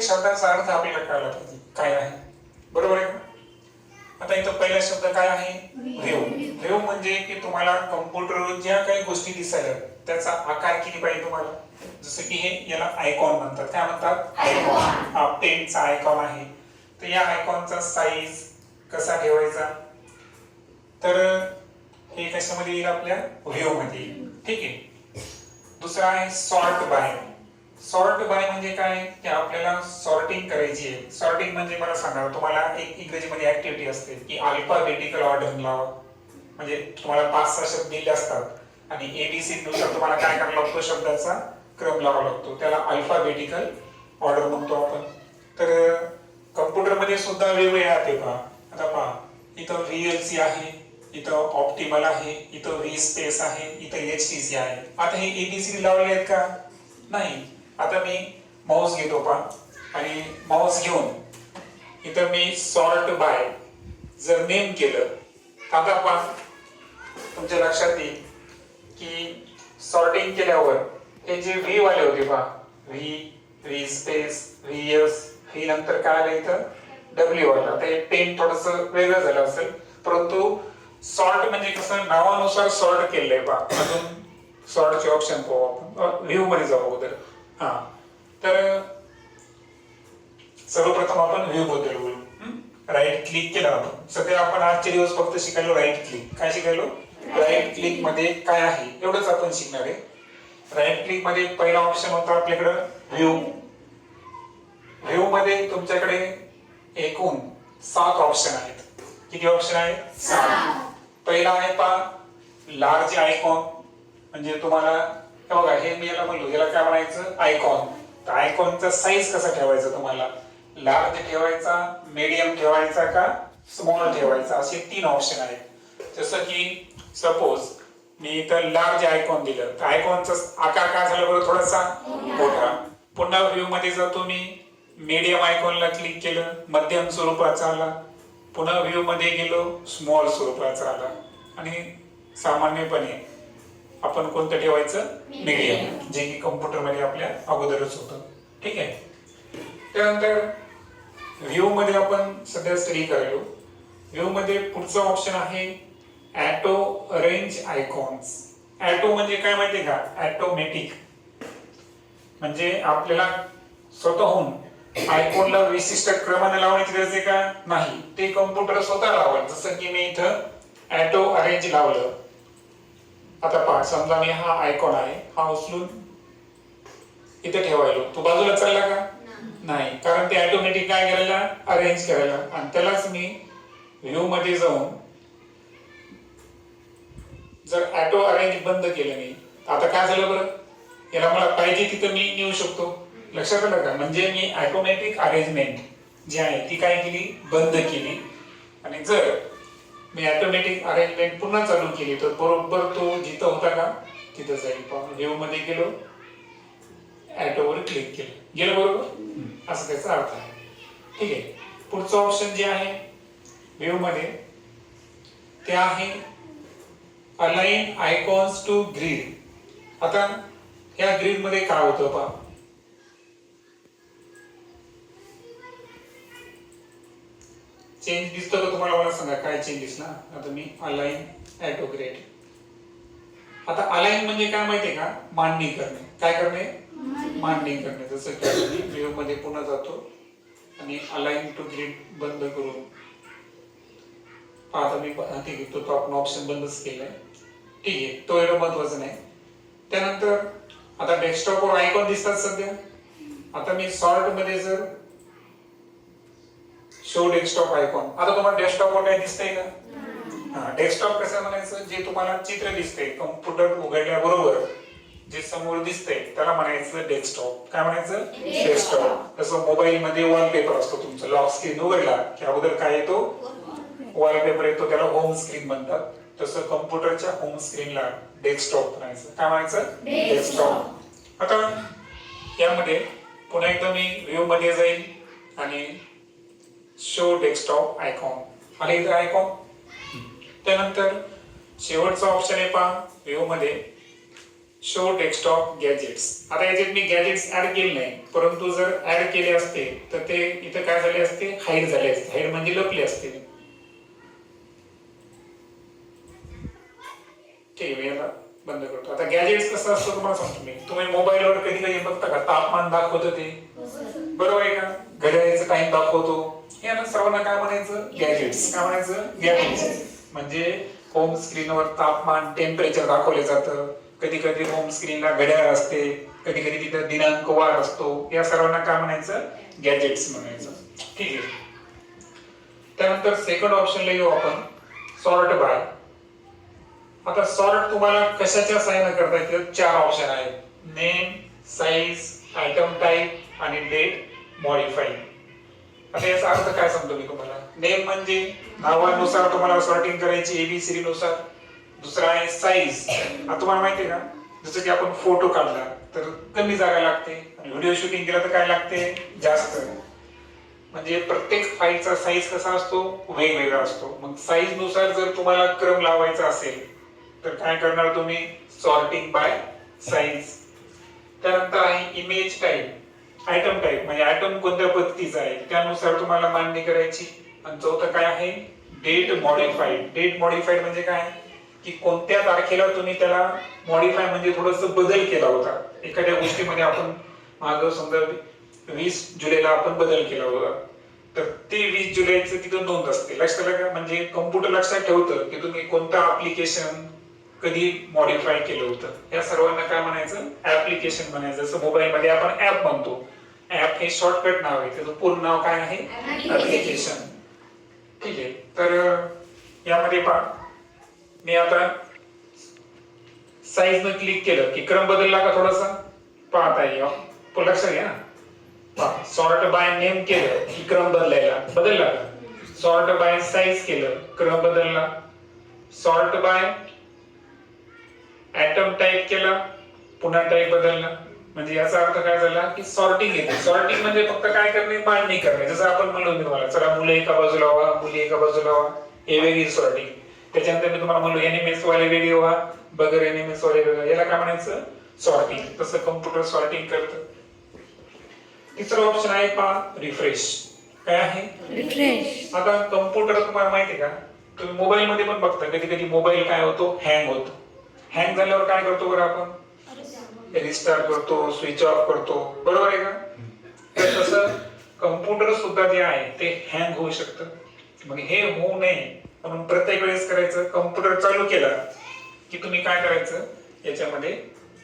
प्रत्येक शब्दाचा अर्थ आपल्याला कळला पाहिजे. काय आहे? बरोबर आहे का? आता इथं पहिला शब्द काय आहे? व्ह्यू व्ह्यू म्हणजे की तुम्हाला कम्प्युटरवर ज्या काही गोष्टी दिसायला त्याचा आकार किती पाहिजे तुम्हाला? जसं की हे याला आयकॉन म्हणतात. काय म्हणतात? आयकॉन हा पेनचा आयकॉन आहे. तर या आयकॉनचा साईज कसा ठेवायचा? तर हे कशामध्ये येईल आपल्या? व्ह्यू मध्ये ठीक आहे. दुसरा आहे सॉर्ट बाय सॉर्ट बाय म्हणजे काय? की आपल्याला सॉर्टिंग करायची आहे. सॉर्टिंग म्हणजे मला सांगा तुम्हाला एक इंग्रजीमध्ये ऍक्टिव्हिटी असते की अल्फाबेटिकल ऑर्डर लावा म्हणजे तुम्हाला पाच सहा शब्द दिले असतात. आणि एबीसी नुसार तुम्हाला काय करावं लागतो? शब्दाचा क्रम लावावा लागतो. त्याला अल्फाबेटिकल ऑर्डर म्हणतो आपण. तर कम्प्युटरमध्ये सुद्धा वेगवेगळे आहे पहा आता पहा इथं व्हीएलसी आहे इथं ऑप्टिमल आहे इथं व्ही स्पेस आहे इथं एच टी सी आहे. आता हे एबीसी लावले आहेत का? नाही. आता मी माऊस घेतो पा आणि माऊस घेऊन इथं मी सॉर्ट बाय जर नेम केलं तर आता पण तुमच्या लक्षात येईल की सॉर्टिंग केल्यावर हे जे व्ही वाले होते पहा V V space V S V नंतर काय आलं इथं? डब्ल्यू आलं. आता हे पेन थोडस वेगळं झालं असेल. परंतु सॉर्ट म्हणजे कसं? नावानुसार सॉर्ट केलंय बा अजून सॉर्टचे ऑप्शन पाहू आपण. व्ह्यू मध्ये जाऊ अगोदर. हा. तर सर्वप्रथम आपण व्ह्यू बद्दल बोलू राईट क्लिक केलं आपण. सध्या आपण आजचे दिवस फक्त शिकायलो राईट क्लिक काय शिकायलो? राईट क्लिकमध्ये काय आहे? एवढंच आपण शिकणार आहे. राईट क्लिकमध्ये पहिला ऑप्शन होता आपल्याकडं व्ह्यू व्ह्यू मध्ये तुमच्याकडे एकूण सात ऑप्शन आहेत. किती ऑप्शन आहेत? सात पहिला आहे पा लार्ज आयकॉन म्हणजे तुम्हाला हे बघा हे मी याला म्हणलो याला काय म्हणायचं? आयकॉन तर आयकॉनचा साईज कसा ठेवायचा तुम्हाला? लार्ज ठेवायचा मीडियम ठेवायचा का स्मॉल ठेवायचा? असे तीन ऑप्शन आहेत. जसं की सपोज मी इथं लार्ज आयकॉन दिलं. तर आयकॉनचा आकार काय झाला बरं थोडासा? मोठा. पुन्हा व्ह्यू मध्ये जातो मी मीडियम आयकॉनला क्लिक केलं मध्यम स्वरूपाचा आला. पुन्हा व्ह्यू मध्ये गेलो स्मॉल स्वरूपाचा आला. आणि सामान्यपणे आपण कोणतं ठेवायचं? मीडियम जे की कम्प्युटरमध्ये आपल्या अगोदरच होतं. ठीक आहे? त्यानंतर व्ह्यू मध्ये आपण सध्या स्टडी करायलो. व्ह्यू मध्ये पुढचा ऑप्शन आहे ऍटो अरेंज आयकॉन्स ऍटो म्हणजे काय माहितीये का? ऍटोमॅटिक म्हणजे आपल्याला स्वतःहून आयकॉनला विशिष्ट क्रमाने लावण्याची गरज आहे का? नाही. ते कम्प्युटर स्वतः लावल जसं की मी इथं ऍटो अरेंज लावलं. आता पहा समजा मी हा आयकॉन आहे हा उचलून इथे ठेवायलो. तो बाजूला चालला का? नाही. कारण ते ऑटोमॅटिक काय करायला? अरेंज करायला. आणि त्यालाच मी व्ह्यू मध्ये जाऊन जर ऑटो अरेंज बंद केलं मी आता काय झालं बरं? याला मला पाहिजे तिथं मी नेऊ शकतो. लक्षात आलं का? म्हणजे मी ऑटोमॅटिक अरेंजमेंट जी आहे ती काय केली? बंद केली. आणि जर मी ऑटोमॅटिक अरेंजमेंट पुन्हा चालू केली. तर बरोबर तो जिथं होता का तिथं जाईल. पण व्ह्यू मध्ये गेलो. ॲटोवर क्लिक केलं. गेलं बरोबर? असं त्याचा अर्थ आहे. ठीक आहे. पुढचं ऑप्शन जे आहे व्ह्यू मध्ये ते आहे अलाइन आयकॉन्स टू ग्रीड आता ह्या ग्रीडमध्ये काय होतं पहा. चेंज दिसतो का तुम्हाला? मला सांगा काय चेंज दिसला आता मी अलाइन ॲटो ग्रेड आता अलाइन म्हणजे काय माहितीये का? मांडणी करणे. काय करणे? मांडणी करणे. जसं की व्ह्यू मध्ये पुन्हा जातो. आणि अलाइन टू ग्रीड बंद करून. आता मी ठीक आहे. तो आपण ऑप्शन बंदच केलाय. ठीक आहे. तो एवढं महत्त्वाचा नाही. त्यानंतर आता डेस्कटॉपवर आयकॉन दिसतात सध्या. आता मी सॉर्टमध्ये जर शो डेस्कटॉप आयकॉन आता तुम्हाला डेस्कटॉपवर काय दिसतंय का? हा डेस्कटॉप कसं म्हणायचं? जे तुम्हाला चित्र दिसतंय कम्प्युटर उघडल्याबरोबर जे समोर दिसतंय त्याला म्हणायचं डेस्कटॉप काय म्हणायचं? डेस्कटॉप जसं मोबाईल मध्ये वॉलपेपर असतो तुमचं लॉक स्क्रीन उघडला की अगोदर काय येतो? वॉलपेपर येतो त्याला होम स्क्रीन म्हणतात. तसं कम्प्युटरच्या होम स्क्रीनला डेस्कटॉप म्हणायचं. काय म्हणायचं? डेस्कटॉप आता यामध्ये पुन्हा एकदा मी व्ह्यू मध्ये जाईल आणि शो डेस्कटॉप आयकॉन आले इथं आयकॉन त्यानंतर शेवटचा ऑप्शन आहे पहा व्ह्यू मध्ये. शो डेस्कटॉप गॅजेट्स आता याच्यात मी गॅजेट्स ऍड केले नाही परंतु जर ऍड केले असते तर ते इथं काय झाले असते? हाईड झाले असते. हाईड म्हणजे लपले असते. ठीक आहे याला बंद करतो. आता गॅजेट्स कसं असतं तुम्हाला सांगतो मी. तुम्ही मोबाईलवर कधी कधी बघता का? तापमान दाखवतं ते. बरोबर आहे का? घड्याळाचा टाइम दाखवतो. याला सर्वांना काय म्हणायचं? गॅजेट्स काय म्हणायचं? गॅजेट्स म्हणजे होम स्क्रीनवर तापमान टेम्परेचर दाखवले जातं. कधी कधी होम स्क्रीनला घड्याळ असते. कधी कधी तिथं दिनांक वार असतो. या सर्वांना काय म्हणायचं? गॅजेट्स म्हणायचं. ठीक आहे. त्यानंतर सेकंड ऑप्शनला येऊ आपण. सॉर्ट बाय आता सॉर्ट तुम्हाला कशाच्या सहाय्याने करता येते? चार ऑप्शन आहेत. नेम साईज आयटम टाईप आणि डेट मॉडिफाई आता याचा अर्थ काय सांगतो मी तुम्हाला? नेम म्हणजे नावानुसार तुम्हाला सॉर्टिंग करायची एबीसीडी नुसार. दुसरा आहे साईज आता तुम्हाला माहिती आहे का जसं की आपण फोटो काढला तर कमी जागा लागते. आणि व्हिडिओ शूटिंग केलं तर काय लागते? जास्त. म्हणजे प्रत्येक फाईलचा साईज कसा असतो? वेगवेगळा असतो. मग साईजनुसार जर तुम्हाला क्रम लावायचा असेल तर काय करणार तुम्ही? सॉर्टिंग बाय साईज त्यानंतर आहे इमेज टाईप आयटम टाईप म्हणजे आयटम कोणत्या पद्धतीचा आहे? त्यानुसार तुम्हाला मांडणी करायची. आणि चौथं काय आहे? डेट मॉडिफाईड डेट मॉडिफाईड म्हणजे काय? की कोणत्या तारखेला तुम्ही त्याला मॉडिफाय म्हणजे थोडस बदल केला होता. एखाद्या गोष्टीमध्ये आपण माग समजा वीस जुलैला आपण बदल केला होता. तर ते वीस जुलैचं तिथं नोंद असते. लक्षात आलं का? म्हणजे कम्प्युटर लक्षात ठेवतं की तुम्ही कोणतं अप्लिकेशन कधी मॉडिफाय केलं होतं. या सर्वांना काय म्हणायचं? ऍप्लिकेशन म्हणायचं. जसं मोबाईल मध्ये आपण ऍप म्हणतो. ऍप हे शॉर्टकट नाव आहे. त्याचं पूर्ण नाव काय आहे? ऍप्लिकेशन ठीक आहे. तर यामध्ये पहा. मी आता साईज न क्लिक केलं की क्रम बदलला का थोडासा? पाहता येईल लक्षात घ्या पहा. सॉर्ट बाय नेम केलं की क्रम बदलायला. बदलला का? सॉर्ट बाय साईज केलं क्रम बदलला. सॉर्ट बाय ऍटम टाईप केला पुन्हा टाईप बदलला. म्हणजे याचा अर्थ काय झाला की सॉर्टिंग येते. सॉर्टिंग म्हणजे फक्त काय करणे? मांडणी करणे. जसं आपण म्हणलो मी तुम्हाला चला मुलं एका बाजूला व्हा मुली एका बाजूला व्हा. हे वेगळी सॉर्टिंग त्याच्यानंतर मी तुम्हाला म्हणलो एनएमएस वाले वेगळे व्हा बगर एनएमएस वाले वेगळं याला काय म्हणायचं? सॉर्टिंग तसं कम्प्युटर सॉर्टिंग करतं. तिसरं ऑप्शन आहे पहा रिफ्रेश काय आहे? रिफ्रेश आता कम्प्युटर तुम्हाला माहिती आहे का? तुम्ही मोबाईल मध्ये पण बघता. कधी कधी मोबाईल काय होतो? हँग होतो. हँग झाल्यावर काय करतो बरं आपण? रिस्टार्ट करतो स्विच ऑफ करतो. बरोबर आहे का? तर तसं कम्प्युटर सुद्धा जे आहे ते हँग होऊ शकतं. मग हे होऊ नये म्हणून प्रत्येक वेळेस करायचं कम्प्युटर चालू केला की तुम्ही काय करायचं? याच्यामध्ये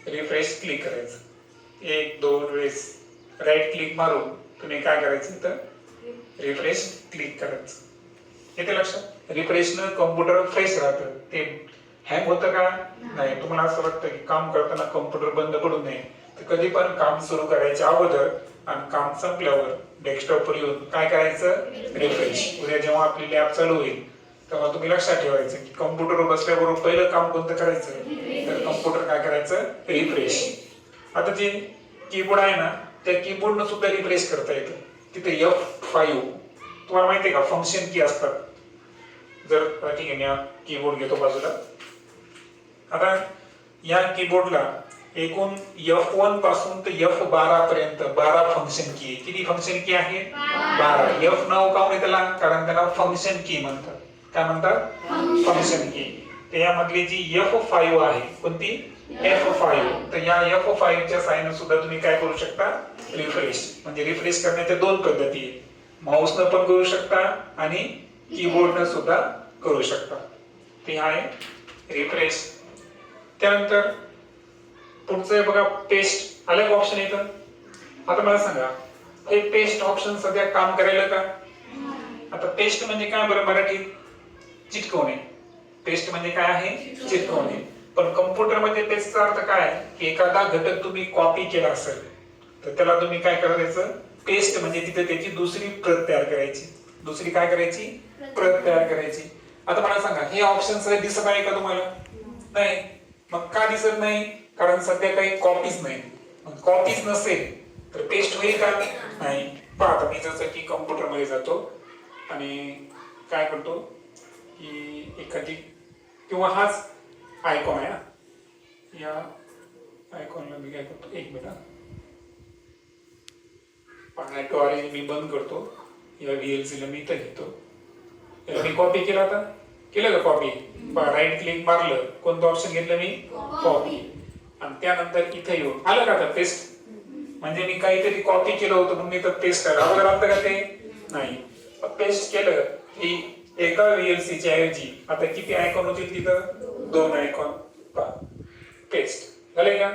रिफ्रेश क्लिक करायचं. एक दोन वेळेस राईट क्लिक मारून तुम्ही काय करायचं तर रिफ्रेश क्लिक करायचं. येते लक्षात? रिफ्रेशनं कम्प्युटर फ्रेश राहतं. ते हँग होतं का? नाही तुम्हाला असं वाटतं की काम करताना कम्प्युटर बंद पडू नये. तर कधी पण काम सुरू करायच्या अगोदर आणि काम संपल्यावर डेस्कटॉपवर येऊन काय करायचं? रिफ्रेश उद्या जेव्हा आपली लॅब चालू होईल तेव्हा तुम्ही लक्षात ठेवायचं की कम्प्युटरवर बसल्याबरोबर पहिलं काम कोणतं करायचं? तर कम्प्युटर काय करायचं? रिफ्रेश आता जे कीबोर्ड आहे ना त्या कीबोर्डनं सुद्धा रिफ्रेश करता येतं. तिथे एफ फाईव्ह तुम्हाला माहिती आहे का? फंक्शन की असतात. जर ठीक कीबोर्ड घेतो बाजूला. आता या कीबोर्डला एकूण एफ वनपासून ते एफ बारा पर्यंत बारा फंक्शन की आहे. किती फंक्शन की आहे? बारा. एफ नाव का म्हणे त्याला कारण त्याला फंक्शन की म्हणतात. काय म्हणतात? फंक्शन की तर यामधली जी एफ फाईव्ह आहे कोणती? एफ फाईव्ह तर या एफ फाईव्हच्या साईन सुद्धा तुम्ही काय करू शकता? रिफ्रेश म्हणजे रिफ्रेश करण्याच्या दोन पद्धती आहेत. माऊसनं पण करू शकता आणि कीबोर्डनं सुद्धा करू शकता. ते आहे रिफ्रेश त्यानंतर पुढचं बघा पेस्ट आलं ऑप्शन येतं आता मला सांगा हे पेस्ट ऑप्शन सध्या काम करायला का? आता पेस्ट म्हणजे काय बरं मराठीत? चिटकवणे. पेस्ट म्हणजे काय आहे? चिटकवणे. पण कम्प्युटरमध्ये पेस्टचा अर्थ काय आहे? की एखादा घटक तुम्ही कॉपी केला असेल तर त्याला तुम्ही काय करायचं? पेस्ट म्हणजे तिथे त्याची दुसरी प्रत तयार करायची. दुसरी काय करायची? प्रत तयार करायची. आता मला सांगा हे ऑप्शन दिसत आहे का तुम्हाला? नाही. मग का दिसत नाही कारण सध्या काही कॉपीज नाही. मग कॉपीज नसेल तर पेस्ट होईल का? नाही. पाहता मी जसं की कम्प्युटरमध्ये जातो आणि काय करतो की एखादी किंवा हाच आयकॉन आहे ना. या आयकॉनला मी काय करतो एक मिनिट पाण्याद्वारे मी बंद करतो. या VLC ला मी इथं घेतो. याला मी कॉपी केला आता. केलं का कॉपी राईट क्लिक मारलं. कोणतं ऑप्शन घेतलं मी? कॉपी आणि त्यानंतर इथे येऊन. आलं का आता पेस्ट म्हणजे मी काहीतरी कॉपी केलं होतं म्हणून मी तर पेस्ट करा अगोदर आलं का ते? नाही. पेस्ट केलं. की एका VLC च्या ऐवजी. आता किती आयकॉन होतील तिथं? दोन आयकॉन पेस्ट झाले का?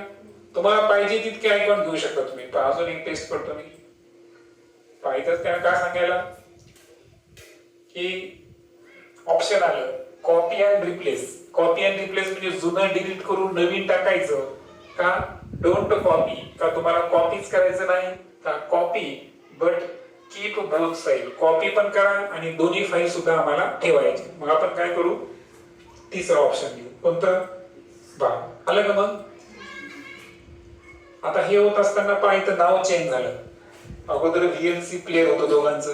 तुम्हाला पाहिजे तितके आयकॉन घेऊ शकता तुम्ही. अजून एक पेस्ट करतो मी. पाहिजेच त्यानं काय सांगायला? की ऑप्शन आलं copy and replace copy and replace म्हणजे जुनं डिलीट करून नवीन टाकायचं. का? डोंट कॉपी का तुम्हाला कॉपीच करायचं नाही? का copy but keep both file copy पण करा आणि दोन्ही फाईल सुद्धा आम्हाला ठेवायचे. मग आपण काय करू? तिसरा ऑप्शन घेऊ. कोणतं? बा आलं का मग? आता हे होत असताना पाहिजे तर नाव चेंज झालं. अगोदर व्हीएनसी प्लेअर होतं दोघांचं.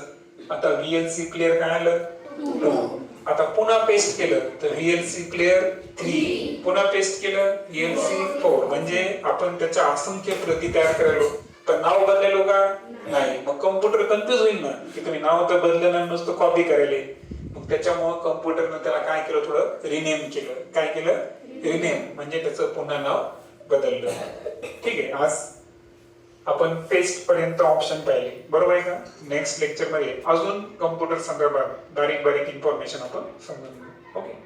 आता व्हीएनसी प्लेअर काय आलं? टू आता पुन्हा पेस्ट केलं तर व्हीएलसी प्लेअर थ्री पुन्हा पेस्ट केलं व्हीएलसी फोर म्हणजे आपण त्याच्या असंख्य प्रती तयार करायलो. तर नाव बदलेलो का? नाही. मग कम्प्युटर कन्फ्युज होईल ना की तुम्ही नाव तर बदललं नुसतं कॉपी करायले. मग त्याच्यामुळं कम्प्युटरनं त्याला काय केलं थोडं? रिनेम केलं. काय केलं? रिनेम म्हणजे त्याचं पुन्हा नाव बदललं. ठीक आहे. आज आपण पेस्ट पर्यंत ऑप्शन पाहिले. बरोबर आहे का? नेक्स्ट लेक्चरमध्ये अजून कम्प्युटर संदर्भात बारीक बारीक इन्फॉर्मेशन आपण समजून घेऊ. ओके